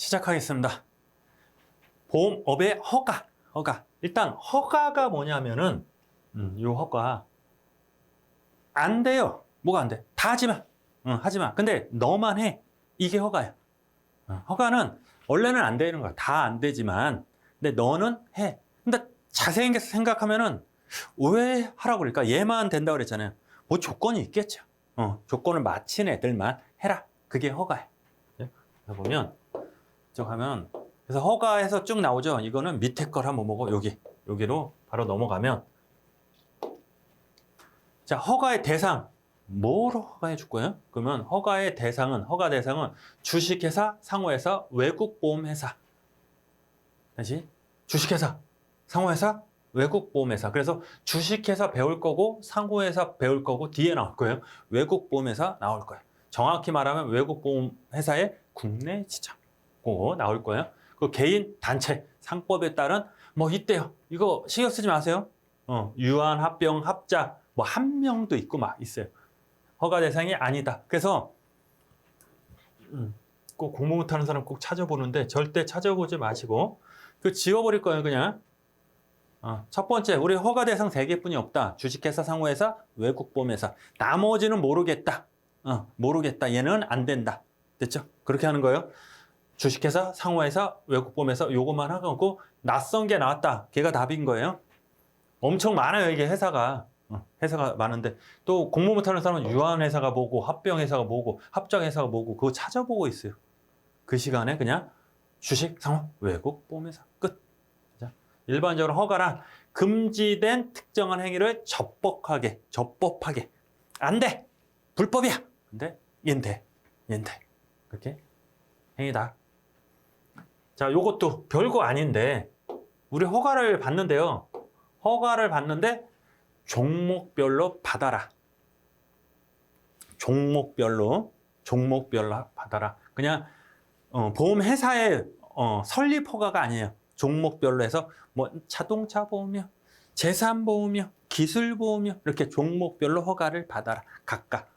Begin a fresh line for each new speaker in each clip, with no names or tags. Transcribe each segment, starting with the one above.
시작하겠습니다. 보험업의 허가, 허가. 일단 허가가 뭐냐면은 음, 요 허가 안 돼요. 뭐가 안 돼? 다 하지 마. 응, 하지 마. 근데 너만 해. 이게 허가야. 어, 허가는 원래는 안 되는 거야. 다 안 되지만 근데 너는 해. 근데 자세히 생각하면은 왜 하라고 그럴까? 얘만 된다고 그랬잖아요. 뭐 조건이 있겠죠. 어, 조건을 맞춘 애들만 해라. 그게 허가야. 예? 그래서 보면 저 가면 그래서 허가에서 쭉 나오죠. 이거는 밑에 걸 한번 보고 여기 여기로 바로 넘어가면 자 허가의 대상 뭐로 허가해 줄 거예요? 그러면 허가의 대상은 허가 대상은 주식회사, 상호회사, 외국 보험회사 다시 주식회사, 상호회사, 외국 보험회사 그래서 주식회사 배울 거고 상호회사 배울 거고 뒤에 나올 거예요. 외국 보험회사 나올 거예요. 정확히 말하면 외국 보험회사의 국내 지정 고 나올 거예요. 그 개인 단체 상법에 따른 뭐 있대요. 이거 신경 쓰지 마세요. 어, 유한, 합병, 합자 뭐 한 명도 있고 막 있어요. 허가 대상이 아니다. 그래서 음, 꼭 공부 못하는 사람 꼭 찾아보는데 절대 찾아보지 마시고 그 지워버릴 거예요 그냥. 어, 첫 번째 우리 허가 대상 세 개뿐이 없다. 주식회사, 상호회사, 외국보험회사. 나머지는 모르겠다. 어, 모르겠다. 얘는 안 된다. 됐죠? 그렇게 하는 거예요. 주식회사, 상호회사, 외국보험회사 요것만 하고 낯선 게 나왔다. 걔가 답인 거예요. 엄청 많아요 이게 회사가. 어, 회사가 많은데 또 공부 못하는 사람은 유한 회사가 뭐고 합병 회사가 뭐고 합작 회사가 뭐고 그거 찾아보고 있어요. 그 시간에 그냥 주식, 상호, 외국 보험회사 끝. 자, 일반적으로 허가란 금지된 특정한 행위를 적법하게, 적법하게 안 돼, 불법이야. 근데 얜 돼. 그렇게 행위다. 자, 요것도 별거 아닌데 우리 허가를 받는데요. 허가를 받는데 종목별로 받아라. 종목별로 종목별로 받아라. 그냥 어, 보험 회사의 어, 설립 허가가 아니에요. 종목별로 해서 뭐 자동차 보험이요, 재산 보험이요, 기술 보험이요 이렇게 종목별로 허가를 받아라. 각각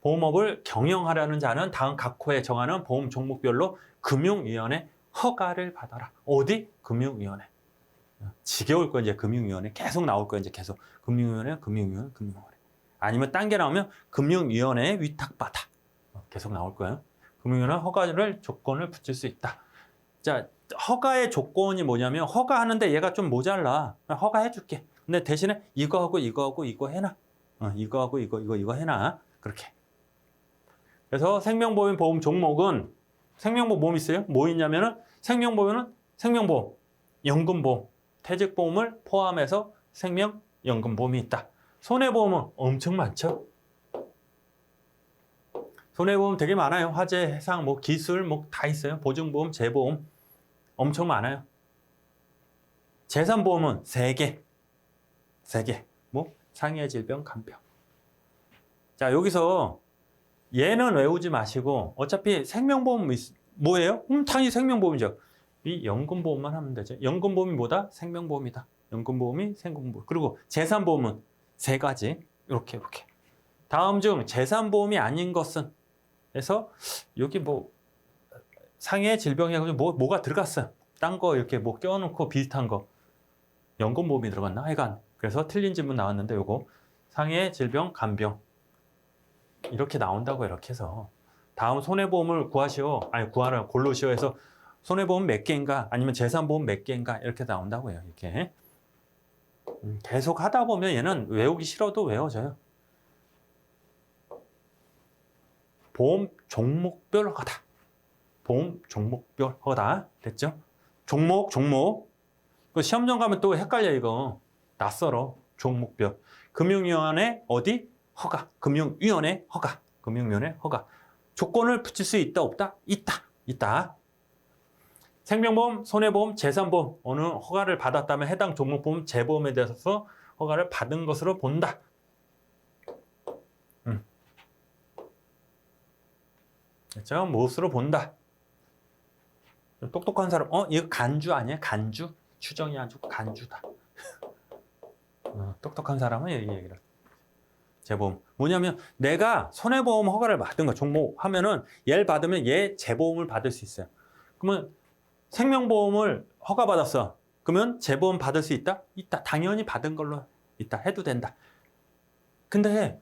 보험업을 경영하려는 자는 다음 각 호에 정하는 보험 종목별로 금융위원회 허가를 받아라. 어디? 금융위원회. 지겨울 거 이제 금융위원회 계속 나올 거 이제 계속 금융위원회, 금융위원회, 금융위원회. 아니면 딴 게 나오면 금융위원회에 위탁받아. 계속 나올 거예요. 금융위원회 허가를 조건을 붙일 수 있다. 자, 허가의 조건이 뭐냐면 허가하는데 얘가 좀 모자라. 허가해 줄게. 근데 대신에 이거하고 이거하고 이거 해놔. 어, 이거하고 이거 이거 이거 해놔. 그렇게. 그래서 생명보험 보험 종목은 생명보험 뭐 있어요? 뭐 있냐면은 생명보험은 생명보험, 연금보험, 퇴직보험을 포함해서 생명연금보험이 있다. 손해보험은 엄청 많죠. 손해보험 되게 많아요. 화재, 해상, 뭐 기술, 뭐 다 있어요. 보증보험, 재보험 엄청 많아요. 재산보험은 세 개, 세 개. 뭐 상해 질병, 간병. 자 여기서 얘는 외우지 마시고 어차피 생명보험 뭐예요? 음, 당연히 생명보험이죠. 이 연금보험만 하면 되죠. 연금보험이 뭐다? 생명보험이다. 연금보험이 생명보험. 그리고 재산보험은 세 가지. 이렇게 이렇게. 다음 중 재산보험이 아닌 것은 그래서 여기 뭐 상해 질병에 뭐 뭐가 들어갔어요. 딴 거 이렇게 뭐 껴놓고 비슷한 거 연금보험이 들어갔나? 하여간 그래서 틀린 질문 나왔는데 요거 상해 질병 간병 이렇게 나온다고 이렇게 해서 다음 손해보험을 구하시오. 아니 구하라 골로시오 해서 손해보험 몇 개인가 아니면 재산보험 몇 개인가 이렇게 나온다고요 이렇게. 음, 계속 하다 보면 얘는 외우기 싫어도 외워져요. 보험 종목별 허가다. 보험 종목별 허가다. 됐죠? 종목 종목. 그 시험장 가면 또 헷갈려 이거. 낯설어 종목별. 금융위원회 어디? 허가. 금융위원회 허가. 금융위원회 허가 조건을 붙일 수 있다 없다 있다 있다 생명보험, 손해보험, 재산보험 어느 허가를 받았다면 해당 종목보험 재보험에 대해서 허가를 받은 것으로 본다. 음. 그렇죠? 무엇으로 본다. 똑똑한 사람, 어 이거 간주 아니야? 간주? 추정이 아주 간주다. 어, 똑똑한 사람은 이 얘기를. 재보험. 뭐냐면 내가 손해보험 허가를 받은 거 종목 하면은 얘를 받으면 얘 재보험을 받을 수 있어요. 그러면 생명보험을 허가받았어. 그러면 재보험 받을 수 있다? 있다. 당연히 받은 걸로 있다. 해도 된다. 근데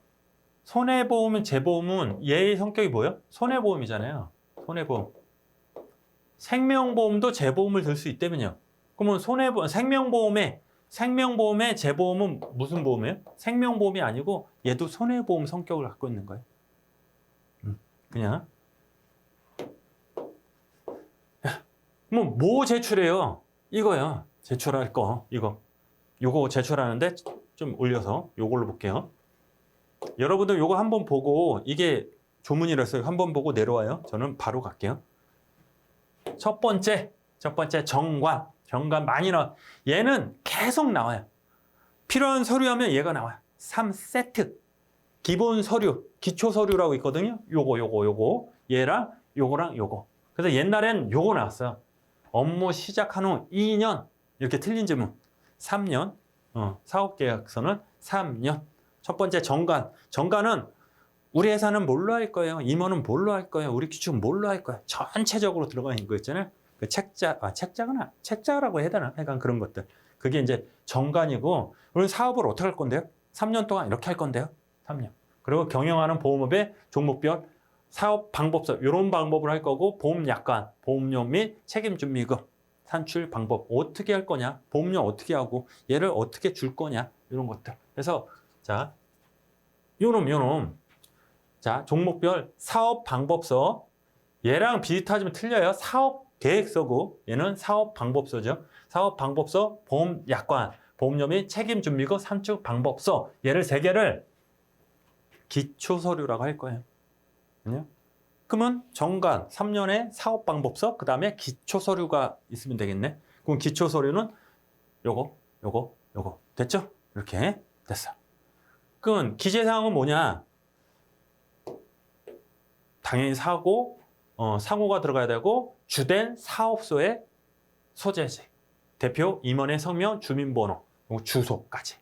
손해보험은 재보험은 얘의 성격이 뭐예요? 손해보험이잖아요. 손해보험. 생명보험도 재보험을 들 수 있다면요. 그러면 손해보험, 생명보험에 생명보험의 재보험은 무슨 보험이에요? 생명보험이 아니고 얘도 손해보험 성격을 갖고 있는 거예요. 음, 그냥 뭐, 뭐 제출해요? 이거요. 제출할 거, 이거. 요거 제출하는데 좀 올려서 요걸로 볼게요. 여러분들 요거 한번 보고 이게 조문이라서 한번 보고 내려와요. 저는 바로 갈게요. 첫 번째, 첫 번째 정관. 정관 많이 나와. 얘는 계속 나와요. 필요한 서류하면 얘가 나와요. 3세트. 기본 서류, 기초 서류라고 있거든요. 요거, 요거, 요거. 얘랑 요거랑 요거. 그래서 옛날엔 요거 나왔어요. 업무 시작한 후 2년 이렇게 틀린 질문 3년 어, 사업 계약서는 3년 첫 번째 정관 정관은 우리 회사는 뭘로 할 거예요 임원은 뭘로 할 거예요 우리 기축은 뭘로 할 거예요 전체적으로 들어가 있는 거 있잖아요 그 책자 아 책자는 아- 책자라고 해야 되나 약간 그런 것들. 그게 이제 정관이고 우리 사업을 어떻게 할 건데요? 3년 동안 이렇게 할 건데요? 3년. 그리고 경영하는 보험업의 종목별 사업 방법서 이런 방법을 할 거고 보험 약관, 보험료 및 책임 준비금, 산출 방법 어떻게 할 거냐, 보험료 어떻게 하고 얘를 어떻게 줄 거냐 이런 것들. 그래서 자 요놈 요놈. 자 종목별 사업 방법서. 얘랑 비슷하지만 틀려요. 사업 계획서고 얘는 사업 방법서죠. 사업 방법서, 보험 약관, 보험료 및 책임 준비금, 산출 방법서 얘를 세 개를 기초 서류라고 할 거예요. 아니요? 그러면 정관 3년의 사업 방법서 그다음에 기초 서류가 있으면 되겠네. 그럼 기초 서류는 요거, 요거, 요거. 됐죠? 이렇게 됐어. 그러면 기재 사항은 뭐냐? 당연히 사고, 어, 상호가 들어가야 되고 주된 사업소의 소재지. 대표 임원의 성명, 주민번호, 주소까지.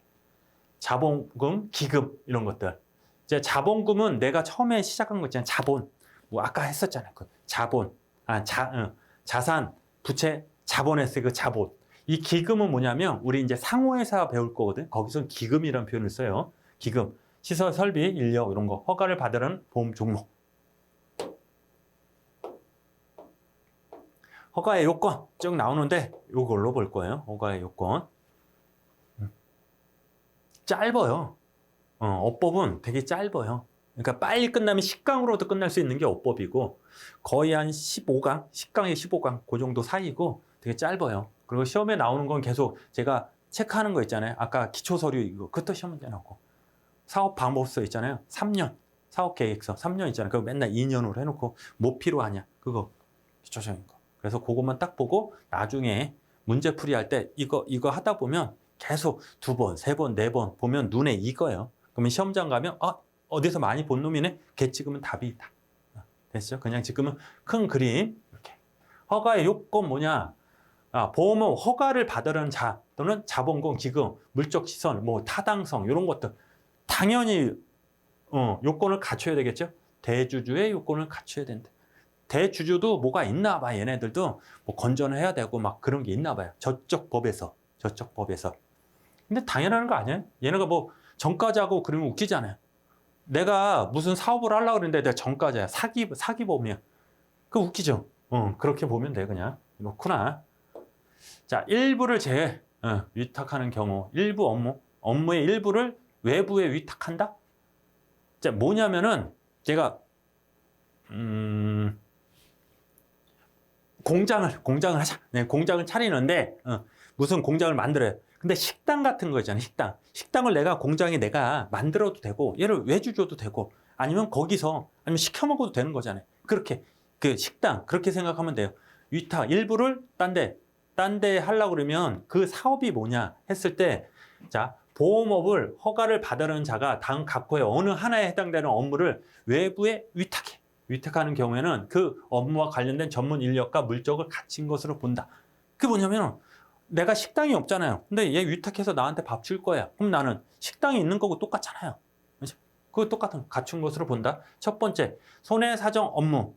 자본금, 기금 이런 것들. 이제 자본금은 내가 처음에 시작한 거 있잖아요. 자본. 뭐 아까 했었잖아요. 그 자본. 아, 자, 어, 자산, 부채, 자본에서 그 자본. 이 기금은 뭐냐면 우리 이제 상호회사 배울 거거든. 거기서 기금이라는 표현을 써요. 기금. 시설, 설비, 인력 이런 거 허가를 받으는 보험 종목. 허가의 요건 쭉 나오는데 요걸로 볼 거예요. 허가의 요건. 음. 짧아요. 어, 어법은 되게 짧아요. 그러니까 빨리 끝나면 10강으로도 끝날 수 있는 게 어법이고 거의 한 15강, 10강에 15강 그 정도 사이고 되게 짧아요. 그리고 시험에 나오는 건 계속 제가 체크하는 거 있잖아요. 아까 기초 서류 이거 그것도 시험 문제 나오고 사업 방법서 있잖아요. 3년 사업 계획서 3년 있잖아요. 그거 맨날 2년으로 해놓고 뭐 필요하냐 그거 기초적인 거. 그래서 그것만 딱 보고 나중에 문제 풀이할 때 이거 이거 하다 보면 계속 두 번, 세 번, 네 번 보면 눈에 익어요. 그러면 시험장 가면 아 어디서 많이 본 놈이네. 걔 찍으면 답이 있다. 됐죠? 그냥 지금은 큰 그림 이렇게. 허가의 요건 뭐냐? 아, 보험은 허가를 받으려는 자 또는 자본금, 기금, 물적 시선, 뭐 타당성 이런 것들 당연히 어, 요건을 갖춰야 되겠죠. 대주주의 요건을 갖춰야 된다. 대주주도 뭐가 있나 봐. 얘네들도 뭐 건전해야 되고 막 그런 게 있나 봐요. 저쪽 법에서 저쪽 법에서. 근데 당연한 거 아니에요? 얘네가 뭐 전과자고 그러면 웃기잖아요. 내가 무슨 사업을 하려고 그랬는데 내가 전과자야. 사기, 사기범이야. 그 웃기죠? 어, 그렇게 보면 돼, 그냥. 그렇구나. 자, 일부를 제 어, 위탁하는 경우, 일부 업무, 업무의 일부를 외부에 위탁한다? 자, 뭐냐면은 제가, 음, 공장을, 공장을 하자. 네, 공장을 차리는데, 어, 무슨 공장을 만들어요. 근데 식당 같은 거 있잖아요, 식당. 식당을 내가 공장에 내가 만들어도 되고, 얘를 외주 줘도 되고, 아니면 거기서, 아니면 시켜 먹어도 되는 거잖아요. 그렇게, 그 식당, 그렇게 생각하면 돼요. 위탁, 일부를 딴 데, 딴데 하려고 그러면 그 사업이 뭐냐 했을 때, 자, 보험업을 허가를 받으려는 자가 다음 각호의 어느 하나에 해당되는 업무를 외부에 위탁해. 위탁하는 경우에는 그 업무와 관련된 전문 인력과 물적을 갖춘 것으로 본다. 그게 뭐냐면 내가 식당이 없잖아요. 근데 얘 위탁해서 나한테 밥 줄 거야. 그럼 나는 식당이 있는 거고 똑같잖아요. 그거 똑같은 거 갖춘 것으로 본다. 첫 번째, 손해 사정 업무.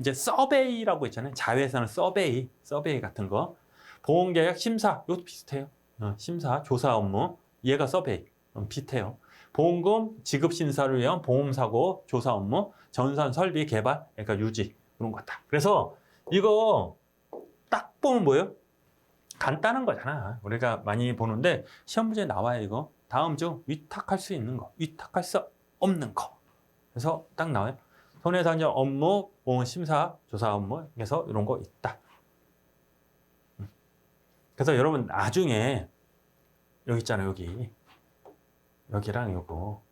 이제 서베이라고 있잖아요. 자회사는 서베이, 서베이 같은 거. 보험 계약 심사, 이것도 비슷해요. 어, 심사, 조사 업무, 얘가 서베이, 음, 비슷해요. 보험금 지급 심사를 위한 보험 사고 조사 업무, 전산 설비 개발, 그러니까 유지 그런 거 같다. 그래서 이거 딱 보면 뭐예요? 간단한 거잖아. 우리가 많이 보는데 시험 문제 나와요 이거. 다음 중 위탁할 수 있는 거, 위탁할 수 없는 거. 그래서 딱 나와요. 손해상정 업무, 보험 심사, 조사 업무, 그래서 이런 거 있다. 음. 그래서 여러분 나중에 여기 있잖아요 여기 여기랑 요거 어.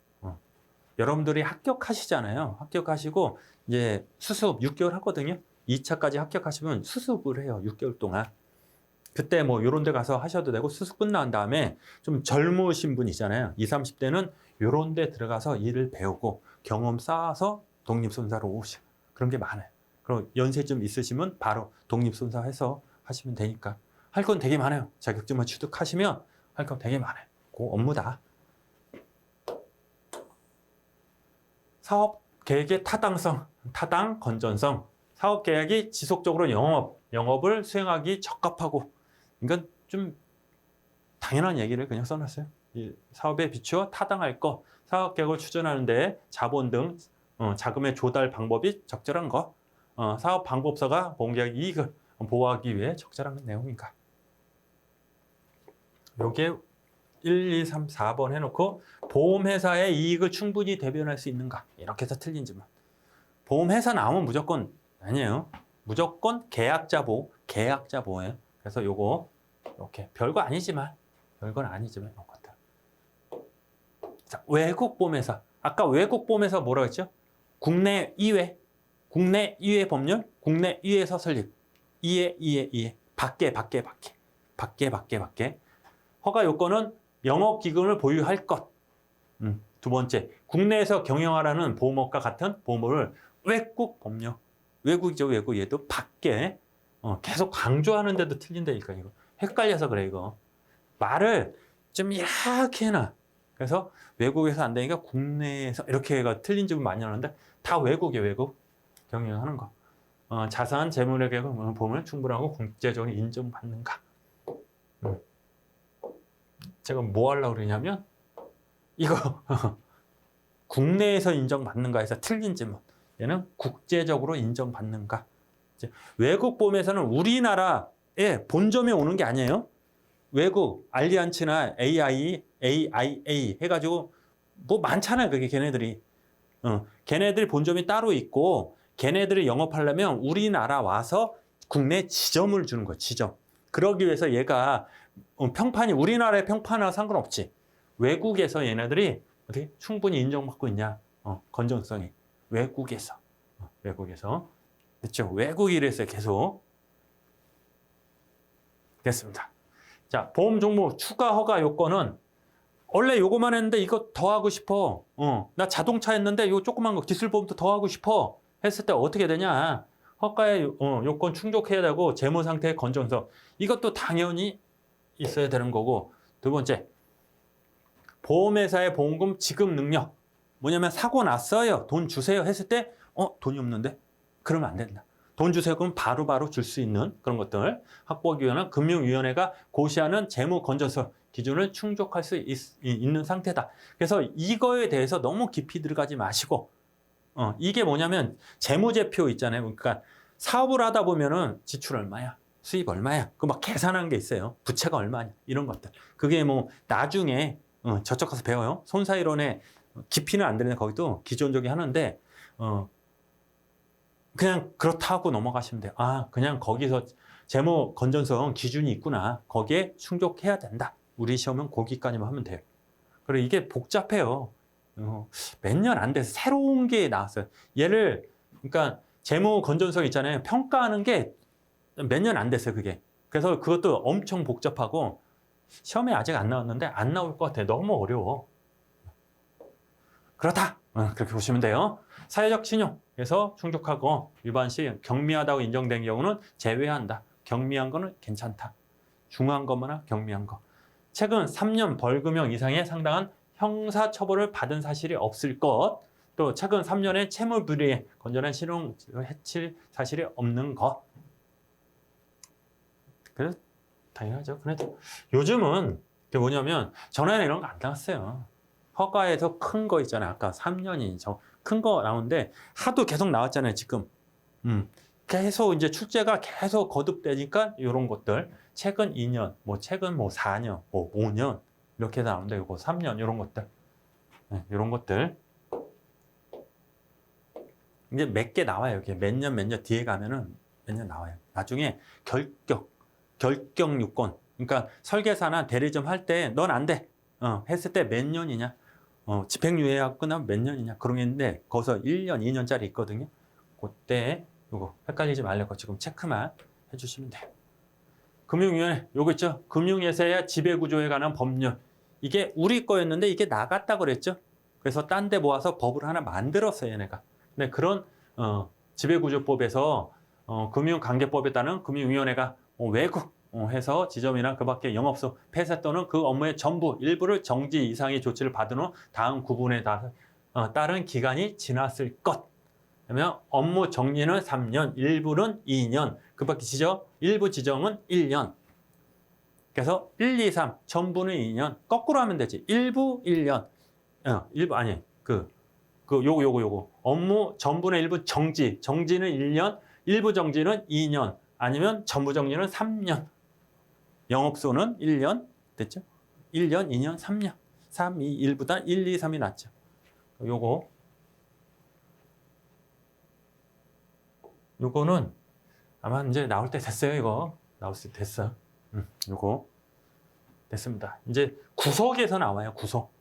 여러분들이 합격하시잖아요. 합격하시고 이제 수습 6개월 하거든요. 2차까지 합격하시면 수습을 해요. 6개월 동안. 그때 뭐 요런 데 가서 하셔도 되고 수습 끝난 다음에 좀 젊으신 분 있잖아요. 20, 30대는 요런 데 들어가서 일을 배우고 경험 쌓아서 독립손사로 오시고 그런 게 많아요. 그럼 연세 좀 있으시면 바로 독립손사 해서 하시면 되니까 할 건 되게 많아요. 자격증만 취득하시면 할 건 되게 많아요. 그 업무다. 사업 계획의 타당성, 타당 건전성, 사업 계획이 지속적으로 영업, 영업을 수행하기 적합하고 이건 좀 당연한 얘기를 그냥 써놨어요. 이 사업에 비추어 타당할 거, 사업 계획을 추진하는데 자본 등 어, 자금의 조달 방법이 적절한 거, 어, 사업 방법서가 보험계약 이익을 보호하기 위해 적절한 내용인가. 요게 1, 2, 3, 4번 해놓고 보험회사의 이익을 충분히 대변할 수 있는가? 이렇게 해서 틀린 질문. 보험회사 나오면 무조건 아니에요. 무조건 계약자 보호 계약자 보호예요. 그래서 요거 이렇게. 별거 아니지만 별건 아니지만 이런 것들 자, 외국 보험회사. 아까 외국 보험회사 뭐라고 했죠? 국내 2회 국내 2회 법률 국내 2회서 설립. 2회 2회 2회 밖에 밖에 밖에. 밖에 밖에 밖에. 허가 요건은 영업 기금을 보유할 것. 음, 두 번째, 국내에서 경영하라는 보험업과 같은 보험을 외국 법령, 외국이죠 외국 얘도 밖에 어, 계속 강조하는데도 틀린다니까 이거 헷갈려서 그래 이거 말을 좀 이렇게 해놔. 그래서 외국에서 안 되니까 국내에서 이렇게가 틀린 점이 많이 나오는데 다 외국이에요 외국 경영하는 거. 어, 자산 재물의 계획을 보험을 충분하고 국제적으로 인정받는가. 음. 제가 뭐 하려고 그러냐면 이거 국내에서 인정받는가 해서 틀린 질문. 얘는 국제적으로 인정받는가. 외국 보험에서는 우리나라에 본점에 오는 게 아니에요. 외국 알리안츠나 AI, AIA 해가지고 뭐 많잖아요 그게 걔네들이. 어, 걔네들 본점이 따로 있고 걔네들이 영업하려면 우리나라 와서 국내 지점을 주는 거야 지점. 그러기 위해서 얘가 어, 평판이 우리나라의 평판하고 상관없지. 외국에서 얘네들이 어떻게 충분히 인정받고 있냐? 어, 건전성이 외국에서 어, 외국에서 됐죠? 외국 이랬어요 계속 됐습니다. 자 보험 종목 추가 허가 요건은 원래 요거만 했는데 이거 더 하고 싶어. 어, 나 자동차 했는데 요 조그만 거 기술 보험도 더 하고 싶어. 했을 때 어떻게 되냐? 허가의 어, 요건 충족해야 되고 재무 상태의 건전성 이것도 당연히 있어야 되는 거고 두 번째 보험회사의 보험금 지급 능력. 뭐냐면 사고 났어요. 돈 주세요 했을 때 어 돈이 없는데? 그러면 안 된다. 돈 주세요. 그럼 바로바로 줄 수 있는 그런 것들. 확보하기 위한 금융위원회가 고시하는 재무 건전성 기준을 충족할 수 있, 있는 상태다. 그래서 이거에 대해서 너무 깊이 들어가지 마시고 어, 이게 뭐냐면 재무제표 있잖아요. 그러니까 사업을 하다 보면은 지출 얼마야 수입 얼마야? 그 막 계산한 게 있어요. 부채가 얼마냐? 이런 것들. 그게 뭐 나중에 어, 저쪽 가서 배워요. 손사이론에 깊이는 안 되는데 거기도 기존적이 하는데 어, 그냥 그렇다고 넘어가시면 돼요. 아, 그냥 거기서 재무 건전성 기준이 있구나. 거기에 충족해야 된다. 우리 시험은 거기까지만 하면 돼요. 그리고 이게 복잡해요. 어, 몇 년 안 돼서 새로운 게 나왔어요. 얘를 그러니까 재무 건전성 있잖아요. 평가하는 게 몇 년 안 됐어요, 그게. 그래서 그것도 엄청 복잡하고 시험에 아직 안 나왔는데 안 나올 것 같아요. 너무 어려워. 그렇다. 어, 그렇게 보시면 돼요. 사회적 신용에서 충족하고 위반 시 경미하다고 인정된 경우는 제외한다. 경미한 거는 괜찮다. 중한 것만나 경미한 거. 최근 3년 벌금형 이상의 상당한 형사 처벌을 받은 사실이 없을 것. 또 최근 3년의 채무 불이에 건전한 신용 해칠 사실이 없는 것. 그래서 당연하죠. 그래도 요즘은 그게 뭐냐면 전화나 이런 거 안 나왔어요. 허가에서 큰 거 있잖아요. 아까 3년이 큰거 나오는데 하도 계속 나왔잖아요. 지금. 음. 계속 이제 출제가 계속 거듭되니까 이런 것들 최근 2년, 뭐 최근 뭐 4년, 뭐 5년 이렇게 나오는데 이거 3년 이런 것들. 네, 이런 것들. 이제 몇 개 나와요. 이게 몇 년 몇 년 뒤에 가면은 몇 년 나와요. 나중에 결격, 결격 요건. 그러니까 설계사나 대리점 할 때 넌 안 돼. 어, 했을 때 몇 년이냐? 어, 집행유예하고 끝나면 몇 년이냐? 그런 게 있는데 거기서 1년, 2년짜리 있거든요. 그때 요거 헷갈리지 말라고 지금 체크만 해주시면 돼요. 금융위원회 요거 있죠? 금융예사의 지배구조에 관한 법률. 이게 우리 거였는데 이게 나갔다 그랬죠? 그래서 딴 데 모아서 법을 하나 만들었어요, 얘네가. 근데 그런 어, 지배구조법에서 어, 금융관계법에 따른 금융위원회가 어, 외국 어, 해서 지점이나 그 밖에 영업소 폐쇄 또는 그 업무의 전부 일부를 정지 이상의 조치를 받은 후 다음 구분에 따, 어, 따른 기간이 지났을 것. 그러면 업무 정리는 3년, 일부는 2년, 그 밖에 지정, 일부 지정은 1년. 그래서 1, 2, 3, 전부는 2년. 거꾸로 하면 되지. 일부 1년. 어, 일부 아니. 그 그 요거 요거 요거. 업무 전부는 일부 정지. 정지는 1년, 일부 정지는 2년. 아니면 전부 정지는 3년. 영업소는 1년. 됐죠? 1년, 2년, 3년. 3, 2, 1보다 1, 2, 3이 낫죠. 요거 요거는 아마 이제 나올 때 됐어요, 이거. 나올 때 됐어. 음, 요거. 됐습니다. 이제 구석에서 나와요, 구석.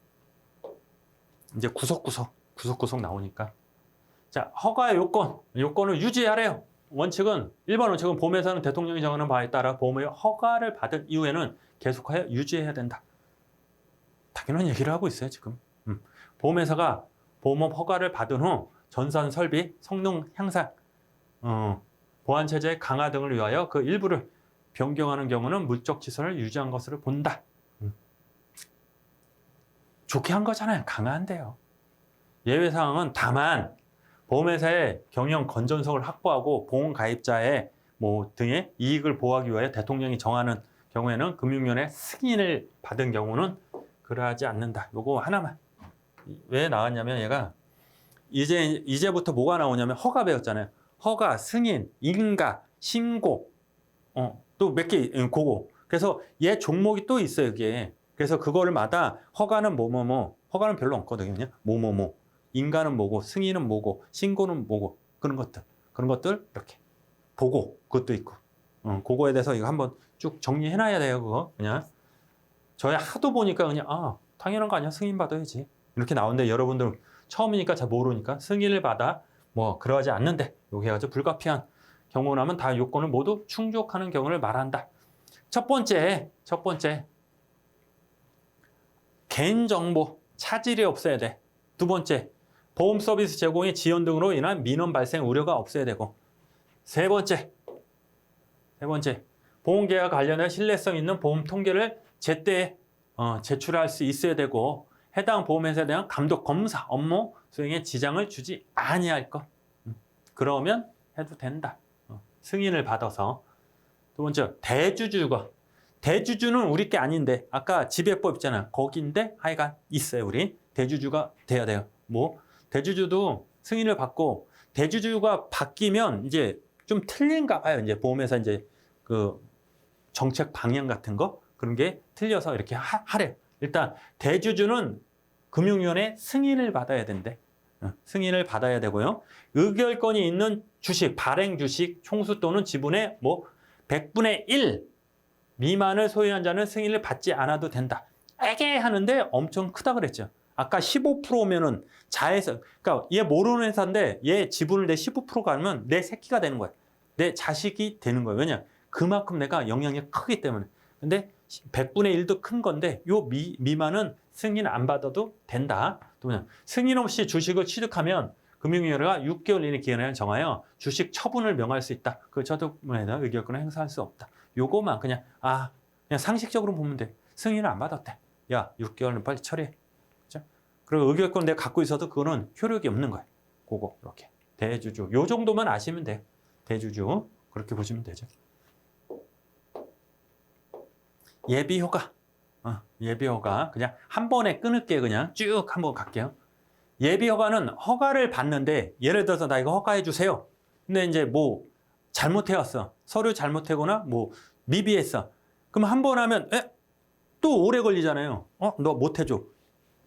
이제 구석구석, 구석구석 나오니까. 자, 허가의 요건. 요건을 유지하래요. 원칙은, 1번 원칙은 보험회사는 대통령이 정하는 바에 따라 보험의 허가를 받은 이후에는 계속하여 유지해야 된다. 당연한 얘기를 하고 있어요, 지금. 음. 보험회사가 보험업 허가를 받은 후 전산 설비, 성능 향상, 어, 보안 체제의 강화 등을 위하여 그 일부를 변경하는 경우는 물적 지선을 유지한 것으로 본다. 음. 좋게 한 거잖아요. 강화한대요. 예외 사항은 다만 보험회사의 경영 건전성을 확보하고 보험 가입자의 뭐 등의 이익을 보호하기 위하여 대통령이 정하는 경우에는 금융위원회 승인을 받은 경우는 그러하지 않는다. 요거 하나만. 왜 나왔냐면 얘가 이제 이제부터 뭐가 나오냐면 허가 배웠잖아요. 허가, 승인, 인가, 신고, 어, 또 몇 개, 그거. 그래서 얘 종목이 또 있어요, 여기에. 그래서 그거를 마다 허가는 뭐뭐뭐, 허가는 별로 없거든요. 뭐뭐뭐. 인가는 뭐고, 승인은 뭐고, 신고는 뭐고, 그런 것들. 그런 것들, 이렇게. 보고, 그것도 있고. 어, 그거에 대해서 이거 한번 쭉 정리해놔야 돼요, 그거. 그냥. 저희 하도 보니까 그냥, 아, 당연한 거 아니야? 승인 받아야지. 이렇게 나오는데 여러분들 처음이니까 잘 모르니까 승인을 받아 뭐 그러하지 않는데 여기 해가지고 불가피한 경우라면 다 요건을 모두 충족하는 경우를 말한다. 첫 번째, 첫 번째 개인정보 차질이 없어야 돼. 두 번째, 보험 서비스 제공의 지연 등으로 인한 민원 발생 우려가 없어야 되고 세 번째, 세 번째, 보험 계약 관련한 신뢰성 있는 보험 통계를 제때 어, 제출할 수 있어야 되고 해당 보험회사에 대한 감독 검사 업무 수행에 지장을 주지 아니할 것. 음, 그러면 해도 된다. 어, 승인을 받아서. 두 번째, 대주주가. 대주주는 우리 게 아닌데, 아까 지배법 있잖아. 거기인데, 하여간 있어요, 우리. 대주주가 돼야 돼요. 뭐, 대주주도 승인을 받고, 대주주가 바뀌면 이제 좀 틀린가 봐요. 이제 보험회사 이제 그 정책 방향 같은 거. 그런 게 틀려서 이렇게 하, 하래. 일단, 대주주는 금융위원회 승인을 받아야 된대. 어, 승인을 받아야 되고요. 의결권이 있는 주식, 발행 주식, 총수 또는 지분의 뭐 100분의 1 미만을 소유한 자는 승인을 받지 않아도 된다. 애게 하는데 엄청 크다 그랬죠. 아까 15%면은 자회사, 그러니까 얘 모르는 회사인데 얘 지분을 내 15% 가면 내 새끼가 되는 거야. 내 자식이 되는 거예요. 왜냐? 그만큼 내가 영향이 크기 때문에. 근데 100분의 1도 큰 건데 요 미, 미만은 승인 안 받아도 된다. 또 그냥 승인 없이 주식을 취득하면 금융위원회가 6개월 이내 기간을 정하여 주식 처분을 명할 수 있다. 그 처분에 대한 의결권을 행사할 수 없다. 요거만 그냥 아 그냥 상식적으로 보면 돼. 승인을 안 받았대. 야 6개월은 빨리 처리해. 그리고 의결권 내가 갖고 있어도 그거는 효력이 없는 거예요. 그거 이렇게 대주주 요 정도만 아시면 돼요. 대주주 그렇게 보시면 되죠. 예비 효과 어, 예비 허가 그냥 한 번에 끊을게 그냥 쭉 한번 갈게요. 예비 허가는 허가를 받는데 예를 들어서 나 이거 허가해 주세요. 근데 이제 뭐 잘못해 왔어. 서류 잘못하거나 뭐 미비했어. 그럼 한 번 하면 에? 또 오래 걸리잖아요. 어, 너 못 해줘.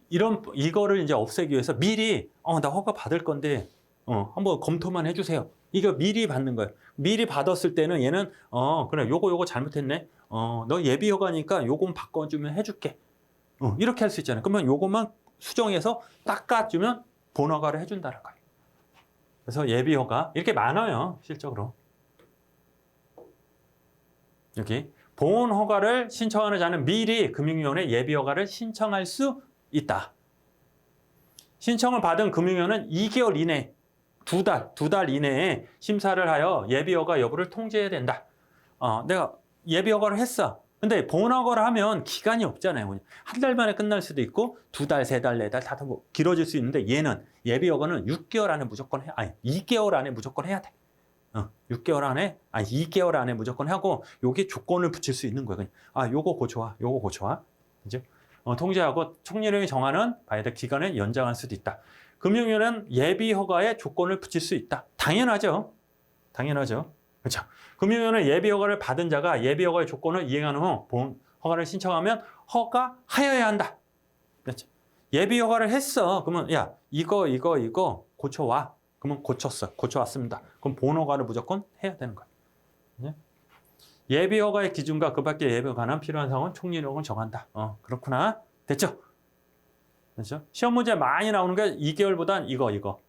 이런 이거를 이제 없애기 위해서 미리 어, 나 허가 받을 건데 어, 한번 검토만 해 주세요. 이거 미리 받는 거예요. 미리 받았을 때는 얘는 어, 그래. 요거 요거 잘못했네. 어, 너 예비 허가니까 요건 바꿔주면 해줄게. 어, 이렇게 할 수 있잖아요. 그러면 요것만 수정해서 닦아주면 본허가를 해준다는 거예요. 그래서 예비 허가 이렇게 많아요, 실적으로. 여기 본 허가를 신청하는 자는 미리 금융위원회 예비 허가를 신청할 수 있다. 신청을 받은 금융위원은 2개월 이내, 두 달, 두 달 이내에 심사를 하여 예비 허가 여부를 통지해야 된다. 어, 내가 예비 허가를 했어. 근데 본 허가를 하면 기간이 없잖아요. 한 달 만에 끝날 수도 있고 두 달, 세 달, 네 달, 다뭐 길어질 수 있는데 얘는 예비 허가는 6개월 안에 무조건 해. 아니, 2개월 안에 무조건 해야 돼. 어, 6개월 안에 아니 2개월 안에 무조건 하고 요게 조건을 붙일 수 있는 거예요. 그냥 아, 요거 고쳐와. 요거 고쳐와. 그죠? 어, 통제하고 총리령이 정하는 될 기간을 연장할 수도 있다. 금융위원회는 예비 허가에 조건을 붙일 수 있다. 당연하죠. 당연하죠. 그렇죠. 금융위원회 예비 허가를 받은 자가 예비 허가의 조건을 이행한 후본 허가를 신청하면 허가하여야 한다. 그렇죠. 예비 허가를 했어. 그러면 야 이거 이거 이거 고쳐와. 그러면 고쳤어. 고쳐왔습니다. 그럼 본 허가를 무조건 해야 되는. 네? 예비 허가의 기준과 그 밖에 예비 허가는 필요한 상황은 총리령을 정한다. 어 그렇구나. 됐죠? 됐죠? 시험 문제 많이 나오는 게 2개월보단 이거 이거.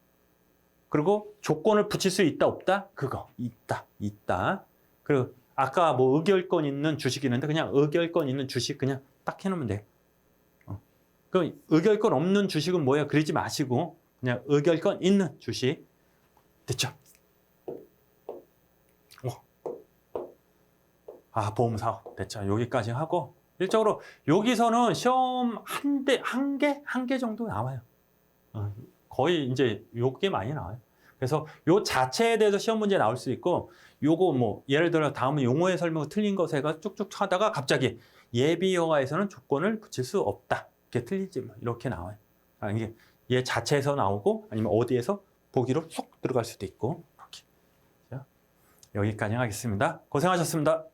그리고 조건을 붙일 수 있다 없다 그거 있다 있다 그리고 아까 뭐 의결권 있는 주식이 있는데 그냥 의결권 있는 주식 그냥 딱 해놓으면 돼요 어. 그 의결권 없는 주식은 뭐야 그러지 마시고 그냥 의결권 있는 주식 됐죠 아 보험 사업 됐죠 여기까지 하고 일적으로 여기서는 시험 한 대 한 개 한 개 정도 나와요 어. 거의 이제 요게 많이 나와요. 그래서 요 자체에 대해서 시험 문제 나올 수 있고 요거 뭐 예를 들어 다음은 용어의 설명을 틀린 것에가 쭉쭉 하다가 갑자기 예비 영화에서는 조건을 붙일 수 없다. 이렇게 틀리지 뭐 이렇게 나와요. 아, 이게 얘 자체에서 나오고 아니면 어디에서 보기로 쏙 들어갈 수도 있고 여기까지 하겠습니다. 고생하셨습니다.